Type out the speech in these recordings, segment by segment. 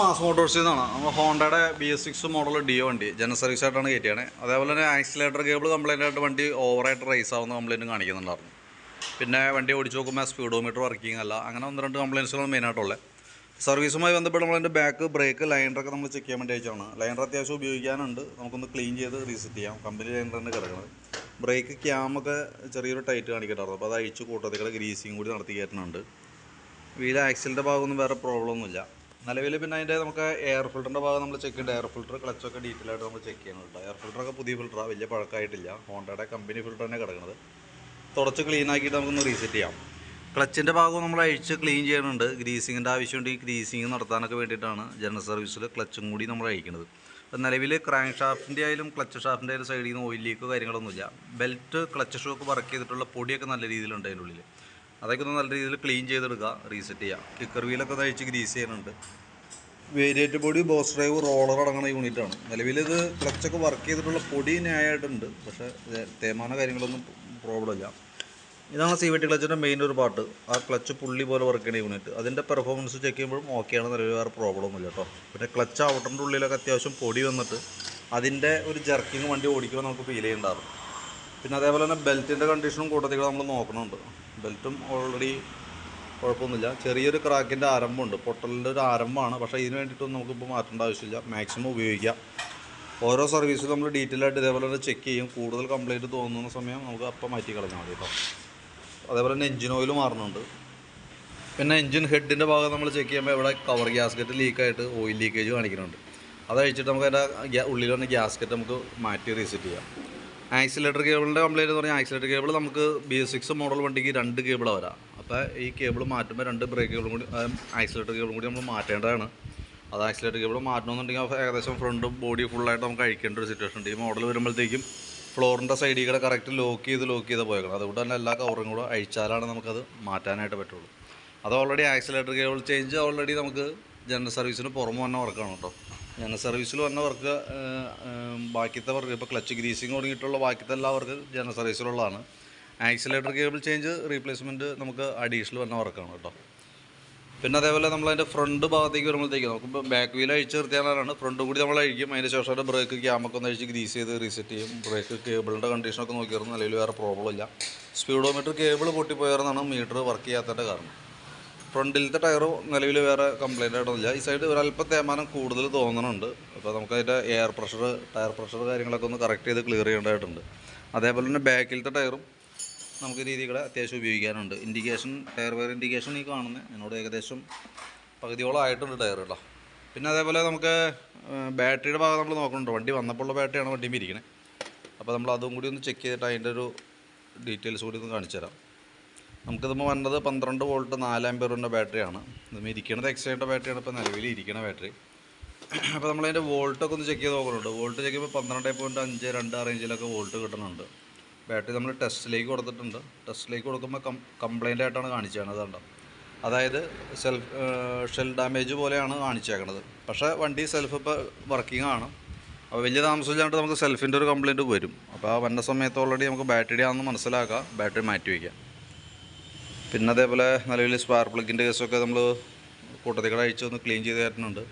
Mass മോട്ടോഴ്സിൽ നിന്നാണ് നമ്മൾ ഹോണ്ടയുടെ B S six model Dio വണ്ടി ജനറൽ സർവീസ് ആയിട്ടാണ് കയറ്റിയാണ്. അതേപോലെ തന്നെ ആക്സിലേറ്റർ കേബിൾ കംപ്ലൈന്റ് ആയിട്ട് വണ്ടി ഓവറായിട്ട് റേസ് ആവുന്ന കംപ്ലൈന്റ് കാണിക്കുന്നുണ്ടായിരുന്നു. പിന്നെ വണ്ടി ഓടിച്ച് നോക്കുമ്പോൾ സ്പീഡോമീറ്റർ വർക്കിംഗ് അല്ല അങ്ങനെ ഒന്ന് രണ്ട് കംപ്ലയിൻസുകളാണ് മെയിനായിട്ടുള്ളത് സർവീസുമായി ബന്ധപ്പെട്ട് നമ്മളതിന്റെ ബാക്ക് ബ്രേക്ക് ലൈനറൊക്കെ നമ്മൾ ചെക്ക് ചെയ്യാൻ വേണ്ടി അയച്ചാണ് ലൈനർ അത്യാവശ്യം ഉപയോഗിക്കാനുണ്ട്. നമുക്കൊന്ന് ക്ലീൻ ചെയ്ത് റീസെറ്റ് ചെയ്യാം. കമ്പനി തന്നെ കിടക്കുന്നത് ബ്രേക്ക് ക്യാമൊക്കെ ചെറിയൊരു ടൈറ്റ് കാണിക്കട്ടായിരുന്നു അപ്പോൾ അത് അഴിച്ച് കൂട്ടത്തിൽ ഗ്രീസിങ് കൂടി നടത്തി കയറ്റുന്നുണ്ട്. വീൽ ആക്സിലിന്റെ ഭാഗമൊന്നും വേറെ പ്രോബ്ലം ഒന്നുമില്ല. നിലവിൽ പിന്നെ അതിന്റെ നമുക്ക് എയർ ഫിൽറ്ററിന്റെ ഭാഗം നമ്മൾ ചെക്ക് ചെയ്യേണ്ട. എയർ ഫിൽറ്റർ ക്ലച്ചൊക്കെ ഡീറ്റെയിൽ ആയിട്ട് നമ്മൾ ചെക്ക് ചെയ്യുന്നുണ്ട് എയർ ഫിൽറ്ററൊക്കെ പുതിയ ഫിൽറ്ററാണ് വലിയ പഴക്കമായിട്ടില്ല ഹോണ്ടയുടെ കമ്പനി ഫിൽറ്റർ തന്നെ കിടക്കുന്നത് തുടച്ച് ക്ലീൻ ആക്കിയിട്ട് നമുക്കൊന്ന് റീസെറ്റ് ചെയ്യാം. ക്ലച്ചിന്റെ ഭാഗവും നമ്മൾ അഴിച്ച് ക്ലീൻ ചെയ്യുന്നുണ്ട് ഗ്രീസിങ്ങിന്റെ ആവശ്യമുണ്ട്. ഈ ഗ്രീസിങ് നടത്താനൊക്കെ വേണ്ടിയിട്ടാണ് ജനറൽ സർവീസിൽ ക്ലച്ചും കൂടി നമ്മൾ അഴിക്കുന്നത് അപ്പം നിലവിൽ ക്രാങ്ക് ഷാഫ്റ്റിന്റെ ആയാലും ക്ലച്ച് ഷാഫ്റ്റിന്റെ ആയാലും സൈഡിൽ നിന്ന് ഓയിൽ ലീക്കോ കാര്യങ്ങളൊന്നുമില്ല. ബെൽറ്റ് ക്ലച്ച് ഷോക്ക് വർക്ക് ചെയ്തിട്ടുള്ള പൊടിയൊക്കെ നല്ല രീതിയിലുണ്ട് അതിന്റെ ഉള്ളിൽ അതൊക്കെ ഒന്ന് നല്ല രീതിയിൽ ക്ലീൻ ചെയ്തെടുക്കുക റീസെറ്റ് ചെയ്യുക. കിക്കർ വീലൊക്കെ തയ്ച്ച് ഗ്രീസ് ചെയ്യുന്നുണ്ട്. Variator body boss drive roller അടങ്ങുന്ന യൂണിറ്റാണ് നിലവിൽ ഇത് ക്ലച്ചൊക്കെ വർക്ക് ചെയ്തിട്ടുള്ള പൊടി ന്യായമായിട്ടുണ്ട്. പക്ഷേ തേമാന കാര്യങ്ങളൊന്നും പ്രോബ്ലം ഇല്ല. ഇതാണ് സി വി ടി ക്ലച്ചിന്റെ മെയിൻ ഒരു പാർട്ട് ആ ക്ലച്ച് പുള്ളി പോലെ വർക്ക് ചെയ്യുന്ന യൂണിറ്റ് അതിന്റെ പെർഫോമൻസ് ചെക്ക് ചെയ്യുമ്പോഴും ഓക്കെയാണ് നിലവിൽ വേറെ പ്രോബ്ലം ഒന്നുമില്ല കേട്ടോ. പിന്നെ ക്ലച്ച് ഔട്ടറിന്റെ ഉള്ളിലൊക്കെ അത്യാവശ്യം പൊടി വന്നിട്ട് അതിന്റെ ഒരു ജർക്കിങ് വണ്ടി ഓടിക്കുമ്പോൾ നമുക്ക് ഫീൽ ചെയ്യുന്നുണ്ടാവും പിന്നെ അതേപോലെ തന്നെ ബെൽറ്റിന്റെ കണ്ടീഷനും കൂട്ടത്തിൽ നമ്മൾ നോക്കണുണ്ട്. ബെൽറ്റും ഓൾറെഡി കുഴപ്പമൊന്നുമില്ല. ചെറിയൊരു ക്രാക്കിന്റെ ആരംഭമുണ്ട്. പൊട്ടലിന്റെ ഒരു ആരംഭമാണ്. പക്ഷേ ഇതിന് വേണ്ടിയിട്ടൊന്നും നമുക്കിപ്പോൾ മാറ്റേണ്ട ആവശ്യമില്ല. മാക്സിമം ഉപയോഗിക്കാം. ഓരോ സർവീസിലും നമ്മൾ ഡീറ്റെയിൽ ആയിട്ട് ഇതേപോലെ തന്നെ ചെക്ക് ചെയ്യും. കൂടുതൽ കംപ്ലൈന്റ് തോന്നുന്ന സമയം നമുക്ക് അപ്പം മാറ്റി കളഞ്ഞാൽ മതി കേട്ടോ അതേപോലെ തന്നെ എഞ്ചിൻ ഓയിൽ മാറുന്നുണ്ട്. പിന്നെ എഞ്ചിൻ ഹെഡിന്റെ ഭാഗം നമ്മൾ ചെക്ക് ചെയ്യുമ്പോൾ ഇവിടെ കവർ ഗ്യാസ്കറ്റ് ലീക്കായിട്ട് ഓയിൽ ലീക്കേജ് കാണിക്കുന്നുണ്ട്. അത് കഴിച്ചിട്ട് നമുക്ക് അതിന്റെ ഉള്ളിൽ തന്നെ ഗ്യാസ്കറ്റ് നമുക്ക് മാറ്റി റീസെറ്റ് ചെയ്യാം. ആക്സിലേറ്റർ കേബിളിന്റെ കംപ്ലൈന്റ് എന്ന് പറഞ്ഞാൽ ആക്സിലേറ്റർ കേബിൾ നമുക്ക് ബി എസ് സിക്സ് മോഡൽ വണ്ടിക്ക് രണ്ട് കേബിളാണ് വരാം. അപ്പോൾ ഈ കേബിൾ മാറ്റുമ്പോൾ രണ്ട് ബ്രേക്ക് കൂടി ആക്സിലേറ്റർ കേബിളും കൂടി നമ്മൾ മാറ്റേണ്ടതാണ്. അത് ആക്സിലേറ്റർ കേബിൾ മാറ്റണമെന്നുണ്ടെങ്കിൽ ഏകദേശം ഫ്രണ്ടും ബോഡി ഫുള്ളായിട്ട് നമുക്ക് അഴിക്കേണ്ട ഒരു സിറ്റുവേഷൻ ഉണ്ട് ഈ മോഡൽ വരുമ്പോഴത്തേക്കും ഫ്ലോറിന്റെ സൈഡിൽ കൂടെ കറക്റ്റ് ലോക്ക് ചെയ്ത് ലോക്ക് ചെയ്ത് പോയേക്കണം. അതുകൊണ്ട് തന്നെ എല്ലാ കവറും കൂടെ അഴിച്ചാലാണ് നമുക്കത് മാറ്റാനായിട്ട് പറ്റുള്ളൂ. അത് already accelerator cable change already നമുക്ക് ജനറൽ സർവീസിന് പുറമെ തന്നെ വർക്കാണ് കേട്ടോ. ജനറൽ സർവീസിൽ വന്ന വർക്ക് ബാക്കിയത്തെ വർക്ക് ഇപ്പോൾ ക്ലച്ച് ഗ്രീസിങ് തുടങ്ങിയിട്ടുള്ള ബാക്കിയത്തെ എല്ലാ വർക്ക് ജനറൽ സർവീസിലുള്ളതാണ് ആക്സിലേറ്റർ കേബിൾ ചേഞ്ച് റീപ്ലേസ്മെന്റ് നമുക്ക് അഡീഷണൽ വന്ന വർക്കാണ് കേട്ടോ. പിന്നെ അതേപോലെ നമ്മൾ അതിന്റെ ഫ്രണ്ട് ഭാഗത്തേക്ക് വരുമ്പോഴത്തേക്ക് നമുക്ക് ബാക്ക് വീൽ അഴിച്ച് നിർത്തിയാലാണ് ഫ്രണ്ട് കൂടി നമ്മൾ അഴിക്കും. അതിന്റെ ശേഷം അതിന്റെ ബ്രേക്ക് ക്യാമൊക്കെ ഒന്ന് അഴിച്ച് ഗ്രീസ് ചെയ്ത് റീസെറ്റ് ചെയ്യും. ബ്രേക്ക് കേബിളിന്റെ കണ്ടീഷനൊക്കെ നോക്കിയായിരുന്നു നിലവിൽ വേറെ പ്രോബ്ലം ഇല്ല. സ്പീഡോമീറ്റർ കേബിൾ പൊട്ടിപ്പോയായിരുന്നാണ് മീറ്റർ വർക്ക് ചെയ്യാത്തതിന്റെ കാരണം. ഫ്രണ്ടിലത്തെ ടയർ നിലവിൽ വേറെ കംപ്ലൈന്റ് ആയിട്ടൊന്നുമില്ല. ഈ സൈഡ് ഒരല്പം തേമാനം കൂടുതൽ തോന്നുന്നുണ്ട്. അപ്പോൾ നമുക്ക് അതിന്റെ എയർ പ്രഷർ ടയർ പ്രഷർ കാര്യങ്ങളൊക്കെ ഒന്ന് കറക്റ്റ് ചെയ്ത് ക്ലിയർ ചെയ്യേണ്ടതായിട്ടുണ്ട്. അതേപോലെ തന്നെ ബാക്കിലത്തെ ടയറും നമുക്ക് രീതികളെ അത്യാവശ്യം ഉപയോഗിക്കാനുണ്ട്. ഇൻഡിക്കേഷൻ ടയർ വെയർ ഇൻഡിക്കേഷൻ ഈ കാണുന്നത് എന്നോട് ഏകദേശം പകുതിയോളം ആയിട്ടുണ്ട് ടയർ കേട്ടോ. പിന്നെ അതേപോലെ നമുക്ക് ബാറ്ററിയുടെ ഭാഗം നമ്മൾ നോക്കുന്നുണ്ട്. വണ്ടി വന്നപ്പോഴുള്ള ബാറ്ററിയാണ് വണ്ടിയും ഇരിക്കണേ. അപ്പോൾ നമ്മൾ അതും കൂടി ഒന്ന് ചെക്ക് ചെയ്തിട്ട് അതിന്റെ ഒരു ഡീറ്റെയിൽസ് കൂടി ഒന്ന് കാണിച്ചു തരാം നമുക്കിതുമ്പോൾ വന്നത് പന്ത്രണ്ട് വോൾട്ട് നാല് ആമ്പയറിന്റെ ബാറ്ററിയാണ്. ഇതുമ്പോൾ ഇരിക്കണത് എക്സ്ട്രയുടെ ബാറ്ററിയാണ് ഇപ്പോൾ നിലവിൽ ഇരിക്കണ ബാറ്ററി. അപ്പോൾ നമ്മളതിന്റെ വോൾട്ടൊക്കെ ഒന്ന് ചെക്ക് ചെയ്ത് നോക്കുന്നുണ്ട് വോൾട്ട് ചെക്ക് ചെയ്യുമ്പോൾ പന്ത്രണ്ട് പോയിന്റ് അഞ്ച് രണ്ട് റേഞ്ചിലൊക്കെ വോൾട്ട് കിട്ടുന്നുണ്ട് ബാറ്ററി നമ്മൾ ടെസ്റ്റിലേക്ക് കൊടുത്തിട്ടുണ്ട്. ടെസ്റ്റിലേക്ക് കൊടുക്കുമ്പോൾ കം കംപ്ലൈന്റ് ആയിട്ടാണ് കാണിച്ചേക്കണത് കണ്ടോ? അതായത് സെൽഫ് ഷെൽ ഡാമേജ് പോലെയാണ് കാണിച്ചേക്കണത്. പക്ഷേ വണ്ടി സെൽഫ് ഇപ്പോൾ വർക്കിംഗ് ആണ്. അപ്പോൾ വലിയ താമസമില്ലാണ്ട് നമുക്ക് സെൽഫിന്റെ ഒരു കംപ്ലയിന്റ് വരും. അപ്പോൾ ആ വന്ന സമയത്ത് ഓൾറെഡി നമുക്ക് ബാറ്ററി ആണെന്ന് മനസ്സിലാക്കാം. ബാറ്ററി മാറ്റി വയ്ക്കാം പിന്നെ അതേപോലെ നിലവിൽ സ്പാർ പ്ലഗിന്റെ കേസൊക്കെ നമ്മൾ കൂട്ടത്തിൽ അഴിച്ച് ഒന്ന് ക്ലീൻ ചെയ്ത് തരുന്നുണ്ട്.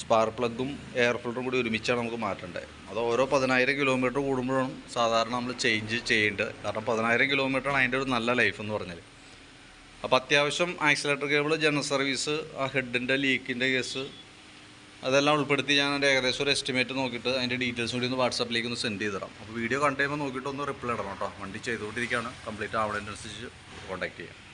സ്പാർ പ്ലഗും എയർ ഫിൽറ്ററും കൂടി ഒരുമിച്ചാണ് നമുക്ക് മാറ്റേണ്ടത് അത് ഓരോ പതിനായിരം കിലോമീറ്റർ കൂടുമ്പോഴാണ് സാധാരണ നമ്മൾ ചേഞ്ച് ചെയ്യേണ്ടത് കാരണം പതിനായിരം കിലോമീറ്ററാണ് അതിന്റെ ഒരു നല്ല ലൈഫ് എന്ന് പറഞ്ഞാൽ അപ്പോൾ അത്യാവശ്യം ആക്സിലേറ്റർ കേബിൾ ജനറൽ സർവീസ് ആ ഹെഡിന്റെ ലീക്കിന്റെ കേസ് അതെല്ലാം ഉൾപ്പെടുത്തി ഞാൻ അതിന്റെ ഏകദേശം ഒരു എസ്റ്റിമേറ്റ് നോക്കിയിട്ട് അതിന്റെ ഡീറ്റെയിൽസ് കൂടി ഒന്ന് വാട്സാപ്പിലേക്ക് ഒന്ന് സെൻഡ് ചെയ്ത് തരാം അപ്പോൾ വീഡിയോ കണ്ടു കഴിയുമ്പോൾ നോക്കിയിട്ട് ഒന്ന് റിപ്ലൈ ഇടണം കേട്ടോ. വണ്ടി ചെയ്തുകൊണ്ടിരിക്കുകയാണ്. കംപ്ലീറ്റ് ആവണതിനനുസരിച്ച് കോൺടാക്ട് ചെയ്യാം.